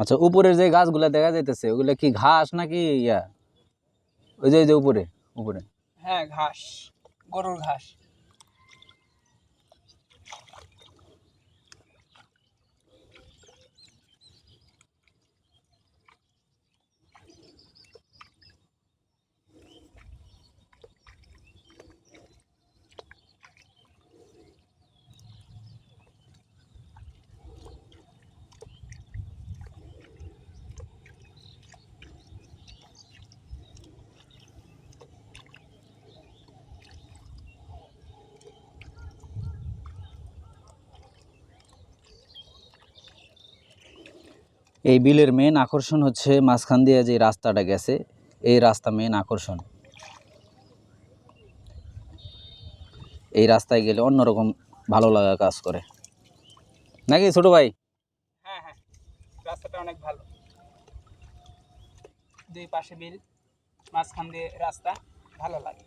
আচ্ছা উপরের যে গাছগুলো দেখা যাইতেছে, ওগুলা কি ঘাস নাকি ইয়া? ওই যে ওই যে উপরে উপরে। হ্যাঁ ঘাস, গরুর ঘাস। এই বিলের মেন আকর্ষণ হচ্ছে মাঝখান দিয়ে যে রাস্তাটা গেছে, এই রাস্তা মেন আকর্ষণ। এই রাস্তায় গেলে অন্যরকম ভালো লাগা কাজ করে। নাকি ছোট ভাই? হ্যাঁ হ্যাঁ। রাস্তাটা অনেক ভালো। দুই পাশে বিল, মাঝখান দিয়ে রাস্তা, ভালো লাগে।